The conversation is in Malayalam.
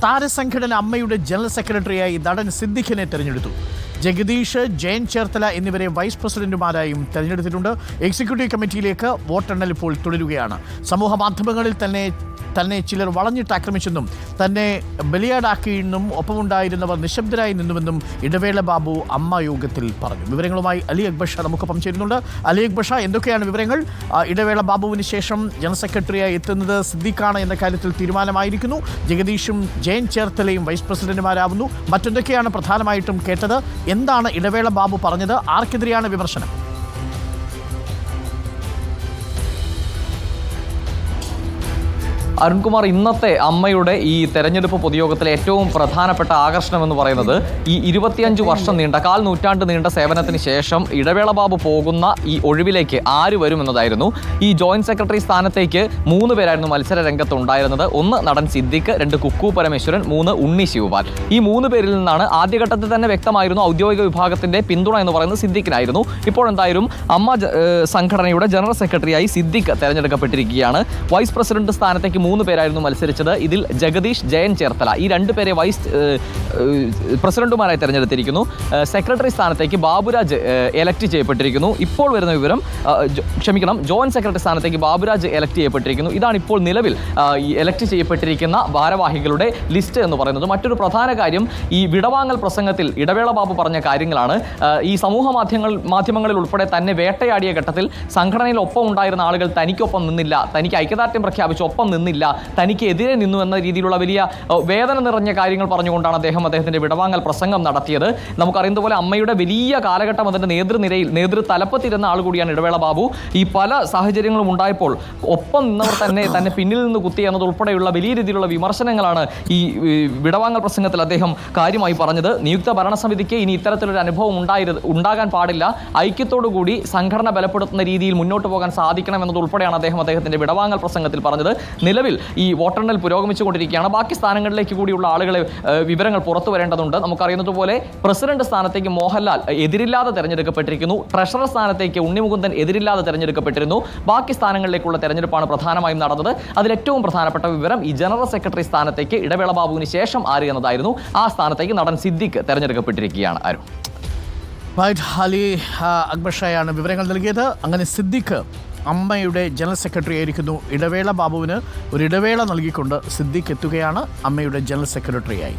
താരസംഘടന അമ്മയുടെ ജനറൽ സെക്രട്ടറിയായി നടൻ സിദ്ദിഖിനെ തെരഞ്ഞെടുത്തു. ജഗദീഷ് ജയൻ ചേർത്തല എന്നിവരെ വൈസ് പ്രസിഡന്റുമാരായും തെരഞ്ഞെടുത്തിട്ടുണ്ട്. എക്സിക്യൂട്ടീവ് കമ്മിറ്റിയിലേക്ക് വോട്ടെണ്ണൽ ഇപ്പോൾ തുടരുകയാണ്. സമൂഹ മാധ്യമങ്ങളിൽ തന്നെ തന്നെ ചിലർ വളഞ്ഞിട്ട് ആക്രമിച്ചെന്നും തന്നെ ബലിയാടാക്കിയെന്നും ഒപ്പമുണ്ടായിരുന്നവർ നിശബ്ദരായി നിന്നുവെന്നും ഇടവേള ബാബു അമ്മ യോഗത്തിൽ പറഞ്ഞു. വിവരങ്ങളുമായി അലി അക്ബർ ഷാ നമുക്കൊപ്പം ചേരുന്നുണ്ട്. അലി അക്ബർ ഷാ എന്തൊക്കെയാണ് വിവരങ്ങൾ? ഇടവേള ബാബുവിന് ശേഷം ജനറൽ സെക്രട്ടറിയായി എത്തുന്നത് സിദ്ദിഖാണ് എന്ന കാര്യത്തിൽ തീരുമാനമായിരിക്കുന്നു. ജഗദീഷും ജയൻ ചേർത്തലയും വൈസ് പ്രസിഡന്റുമാരാവുന്നു. മറ്റെന്തൊക്കെയാണ് പ്രധാനമായിട്ടും കേട്ടത്? എന്താണ് ഇടവേള ബാബു പറഞ്ഞത്? ആർക്കെതിരെയാണ് വിമർശനം? അരുൺകുമാർ ഇന്നത്തെ അമ്മയുടെ ഈ തെരഞ്ഞെടുപ്പ് പൊതുയോഗത്തിലെ ഏറ്റവും പ്രധാനപ്പെട്ട ആകർഷണം എന്ന് പറയുന്നത് ഈ ഇരുപത്തിയഞ്ച് വർഷം നീണ്ട കാൽ നൂറ്റാണ്ട് നീണ്ട സേവനത്തിന് ശേഷം ഇടവേള ബാബു പോകുന്ന ഈ ഒഴിവിലേക്ക് ആര് വരുമെന്നതായിരുന്നു ഈ ജോയിന്റ് സെക്രട്ടറി സ്ഥാനത്തേക്ക് മൂന്ന് പേരായിരുന്നു മത്സര രംഗത്ത് ഉണ്ടായിരുന്നത് ഒന്ന് നടൻ സിദ്ദിഖ് രണ്ട് കുക്കു പരമേശ്വരൻ മൂന്ന് ഉണ്ണി ശിവപാൽ. ഈ മൂന്ന് പേരിൽ നിന്നാണ് ആദ്യഘട്ടത്തിൽ തന്നെ വ്യക്തമായിരുന്നു ഔദ്യോഗിക വിഭാഗത്തിന്റെ പിന്തുണ എന്ന് പറയുന്നത് സിദ്ദിഖിനായിരുന്നു. ഇപ്പോൾ എന്തായാലും അമ്മ സംഘടനയുടെ ജനറൽ സെക്രട്ടറിയായി സിദ്ദിഖ് തെരഞ്ഞെടുക്കപ്പെട്ടിരിക്കുകയാണ്. വൈസ് പ്രസിഡന്റ് സ്ഥാനത്തേക്ക് മൂന്ന് പേരായിരുന്നു മത്സരിച്ചത്. ഇതിൽ ജഗദീഷ് ജയൻ ചേർത്തല. ഈ രണ്ട് പേരെ വൈസ് പ്രസിഡന്റുമാരായി തെരഞ്ഞെടുത്തിരിക്കുന്നു. സെക്രട്ടറി സ്ഥാനത്തേക്ക് ബാബുരാജ് എലക്ട് ചെയ്യപ്പെട്ടിരിക്കുന്നു. ഇപ്പോൾ വരുന്ന വിവരം ക്ഷമിക്കണം ജോയിന്റ് സെക്രട്ടറി സ്ഥാനത്തേക്ക് ബാബുരാജ് എലക്ട് ചെയ്യപ്പെട്ടിരിക്കുന്നു. ഇതാണ് ഇപ്പോൾ നിലവിൽ എലക്ട് ചെയ്യപ്പെട്ടിരിക്കുന്ന ഭാരവാഹികളുടെ ലിസ്റ്റ് എന്ന് പറയുന്നത്. മറ്റൊരു പ്രധാന കാര്യം ഈ വിടവാങ്ങൽ പ്രസംഗത്തിൽ ഇടവേള ബാബു പറഞ്ഞ കാര്യങ്ങളാണ്. ഈ സമൂഹ മാധ്യമങ്ങൾ മാധ്യമങ്ങളിൽ ഉൾപ്പെടെ തന്നെ വേട്ടയാടിയ ഘട്ടത്തിൽ സംഘടനയിൽ ഒപ്പം ഉണ്ടായിരുന്ന ആളുകൾ തനിക്കൊപ്പം നിന്നില്ല. തനിക്ക് ഐക്യദാർഢ്യം പ്രഖ്യാപിച്ച് ഒപ്പം നിന്നില്ല. തനിക്ക് എതിരെ നിന്നു എന്ന രീതിയിലുള്ള വലിയ വേദന നിറഞ്ഞ കാര്യങ്ങൾ പറഞ്ഞുകൊണ്ടാണ് അദ്ദേഹം അദ്ദേഹത്തിന്റെ വിടവാങ്ങൽ പ്രസംഗം നടത്തിയത്. നമുക്കറിയുന്നതുപോലെ അമ്മയുടെ വലിയ കാലഘട്ടം അതിന്റെ നേതൃനിരയിൽ നേതൃ തലപ്പത്തിരുന്ന ആൾ കൂടിയാണ് ഇടവേള ബാബു. ഈ പല സാഹചര്യങ്ങളും ഉണ്ടായപ്പോൾ ഒപ്പം നിന്നവർ തന്നെ തന്നെ പിന്നിൽ നിന്ന് കുത്തി എന്നതുൾപ്പെടെയുള്ള വലിയ രീതിയിലുള്ള വിമർശനങ്ങളാണ് ഈ വിടവാങ്ങൽ പ്രസംഗത്തിൽ അദ്ദേഹം കാര്യമായി പറഞ്ഞത്. നിയുക്ത ഭരണസമിതിക്ക് ഇനി ഇത്തരത്തിലൊരു അനുഭവം ഉണ്ടായിരുത് ഉണ്ടാകാൻ പാടില്ല. ഐക്യത്തോടുകൂടി സംഘടന ബലപ്പെടുത്തുന്ന രീതിയിൽ മുന്നോട്ട് പോകാൻ സാധിക്കണം എന്നതുൾപ്പെടെയാണ് അദ്ദേഹം അദ്ദേഹത്തിന്റെ വിടവാങ്ങൽ പ്രസംഗത്തിൽ പറഞ്ഞത്. നിലവിൽ ഈ വോട്ടെണ്ണൽ പുരോഗമിച്ചുകൊണ്ടിരിക്കുകയാണ്. ബാക്കി സ്ഥാനങ്ങളിലേക്ക് കൂടിയുള്ള ആളുകളെ വിവരങ്ങൾ പുറത്തു വരേണ്ടതുണ്ട്. നമുക്കറിയുന്നത് പോലെ പ്രസിഡന്റ് സ്ഥാനത്തേക്ക് മോഹൻലാൽ എതിരില്ലാതെ തെരഞ്ഞെടുക്കപ്പെട്ടിരിക്കുന്നു. ട്രഷറർ സ്ഥാനത്തേക്ക് ഉണ്ണിമുകുന്ദൻ എതിരില്ലാതെ തെരഞ്ഞെടുക്കപ്പെട്ടിരുന്നു. ബാക്കി സ്ഥാനങ്ങളിലേക്കുള്ള തെരഞ്ഞെടുപ്പാണ് പ്രധാനമായും നടന്നത്. അതിൽ ഏറ്റവും പ്രധാനപ്പെട്ട വിവരം ഈ ജനറൽ സെക്രട്ടറി സ്ഥാനത്തേക്ക് ഇടവേള ബാബുവിന് ശേഷം ആര് എന്നതായിരുന്നു. ആ സ്ഥാനത്തേക്ക് നടൻ സിദ്ദിഖ് തെരഞ്ഞെടുക്കപ്പെട്ടിരിക്കുകയാണ്. അരുൺ. അലി അക്ബർ ഷായാണ് വിവരങ്ങൾ നൽകിയത്. അങ്ങനെ സിദ്ദിഖ് അമ്മയുടെ ജനറൽ സെക്രട്ടറി ആയിരിക്കുന്നു. ഇടവേള ബാബുവിന് ഒരു ഇടവേള നൽകിക്കൊണ്ട് സിദ്ദിഖ് എത്തുകയാണ് അമ്മയുടെ ജനറൽ സെക്രട്ടറിയായി.